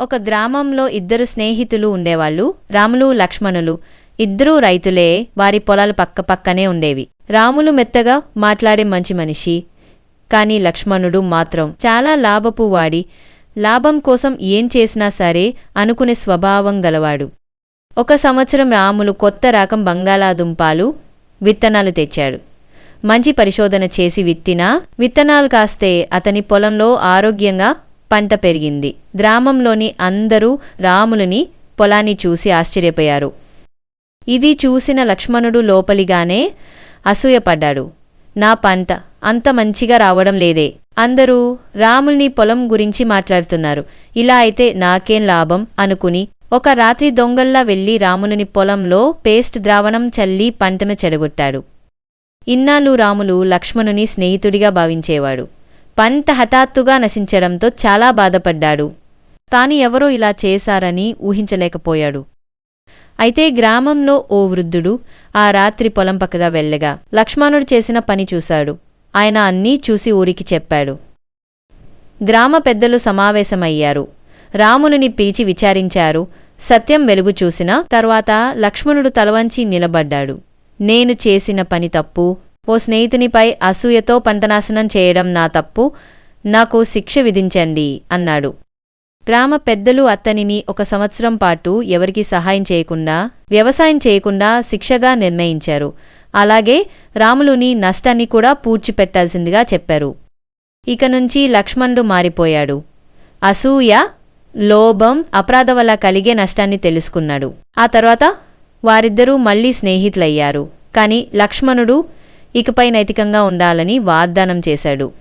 ఒక గ్రామంలో ఇద్దరు స్నేహితులు ఉండేవాళ్ళు రాములు లక్ష్మణులు. ఇద్దరూ రైతులే వారి పొలాలు పక్కపక్కనే ఉండేవి. రాములు మెత్తగా మాట్లాడే మంచి మనిషి కాని లక్ష్మణుడు మాత్రం చాలా లాభపు వాడి. లాభం కోసం ఏం చేసినా సరే అనుకునే స్వభావం గలవాడు. ఒక సంవత్సరం రాములు కొత్త రకం బంగాళాదుంపాలు విత్తనాలు తెచ్చాడు. మంచి పరిశోధన చేసి విత్తినా విత్తనాలు కాస్తే అతని పొలంలో ఆరోగ్యంగా పంట పెరిగింది. గ్రామంలోని అందరూ రాములని పొలాన్ని చూసి ఆశ్చర్యపోయారు. ఇది చూసిన లక్ష్మణుడు లోపలిగానే అసూయపడ్డాడు. నా పంట అంత మంచిగా రావడం లేదే. అందరూ రాముల్ని పొలం గురించి మాట్లాడుతున్నారు. ఇలా అయితే నాకేం లాభం? అనుకుని ఒక రాత్రి దొంగల్లా వెళ్ళి రాములుని పొలంలో పేస్ట్ ద్రావణం చల్లి పంటను చెడగొట్టాడు. ఇన్నాళ్ళు రాములు లక్ష్మణుని స్నేహితుడిగా భావించేవాడు. పంట హఠాత్తుగా నశించడంతో చాలా బాధపడ్డాడు. తాను ఎవరో ఇలా చేశారని ఊహించలేకపోయాడు. అయితే గ్రామంలో ఓ వృద్ధుడు ఆ రాత్రి పొలం పక్కగా వెళ్ళగా లక్ష్మణుడు చేసిన పని చూశాడు. ఆయన అన్నీ చూసి ఊరికి చెప్పాడు. గ్రామ పెద్దలు సమావేశమయ్యారు. రామునిని పిలిచి విచారించారు. సత్యం వెలుగు చూసిన తర్వాత లక్ష్మణుడు తలవంచి నిలబడ్డాడు. నేను చేసిన పని తప్పు ఓ స్నేహితునిపై అసూయతో పంతనాశనం చేయడం నా తప్పు. నాకు శిక్ష విధించండి అన్నాడు. గ్రామ పెద్దలు అతనిని ఒక సంవత్సరం పాటు ఎవరికీ సహాయం చేయకుండా వ్యవసాయం చేయకుండా శిక్షగా నిర్ణయించారు. అలాగే రాములుని నష్టాన్ని కూడా పూడ్చిపెట్టాల్సిందిగా చెప్పారు. ఇక నుంచి లక్ష్మణుడు మారిపోయాడు. అసూయ లోభం అపరాధ వల్ల కలిగే నష్టాన్ని తెలుసుకున్నాడు. ఆ తర్వాత వారిద్దరూ మళ్ళీ స్నేహితులయ్యారు. కాని లక్ష్మణుడు ఇకపై నైతికంగా ఉండాలని వాగ్దానం చేశాడు.